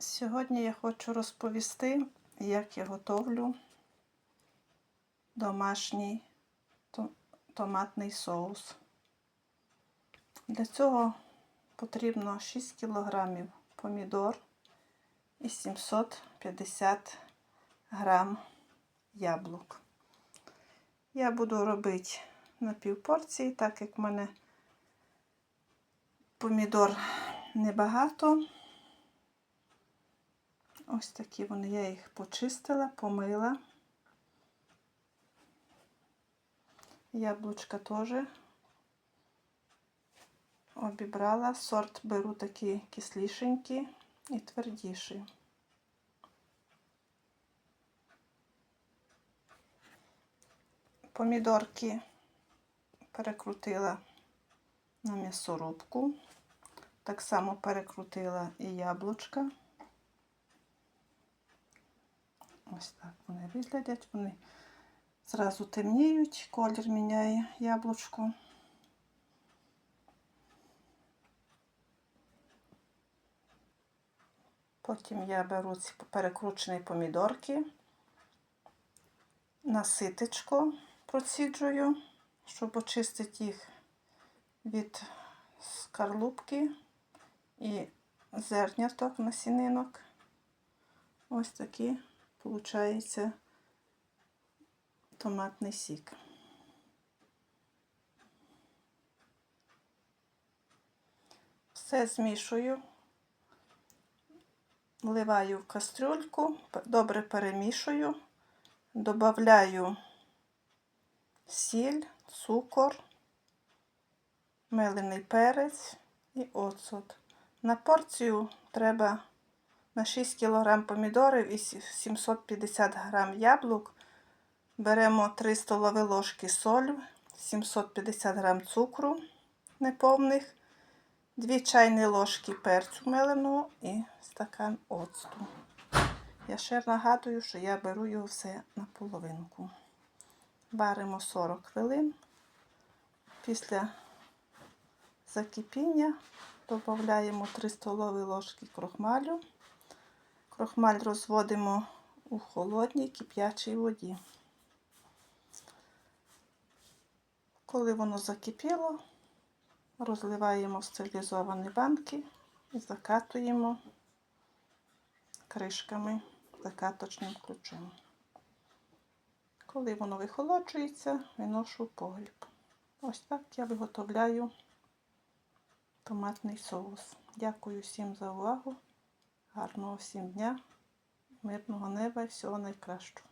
Сьогодні я хочу розповісти, як я готовлю домашній томатний соус. Для цього потрібно 6 кг помідор і 750 грам яблук. Я буду робити на півпорції, так як в мене помідор небагато. Ось такі вони, я їх почистила, помила. Яблучка теж обібрала. Сорт беру такі кислішенькі і твердіші. Помідорки перекрутила на м'ясорубку. Так само перекрутила і яблучка. Ось так вони виглядять. Вони зразу темніють, колір міняє яблучко. Потім я беру ці перекручені помідорки, на ситечко проціджую, щоб очистити їх від скарлупки і зерняток насінинок. Ось такі получається томатний сік. Все змішую, вливаю в кастрюльку, добре перемішую, додаю сіль, цукор, мелений перець і оцот. На порцію треба на 6 кг помідорів і 750 г яблук. Беремо 3 столові ложки солі, 750 г цукру неповних, 2 чайні ложки перцю меленого і стакан оцту. Я ще нагадую, що я беру його все на половинку. Варимо 40 хвилин. Після закипіння додаємо 3 столові ложки крохмалю. Крохмаль розводимо у холодній кип'ячій воді. Коли воно закипіло, розливаємо в стерилізовані банки і закатуємо кришками закаточним ключем. Коли воно вихолоджується, виношу погріб. Ось так я виготовляю томатний соус. Дякую всім за увагу. Гарного всім дня, мирного неба і всього найкращого.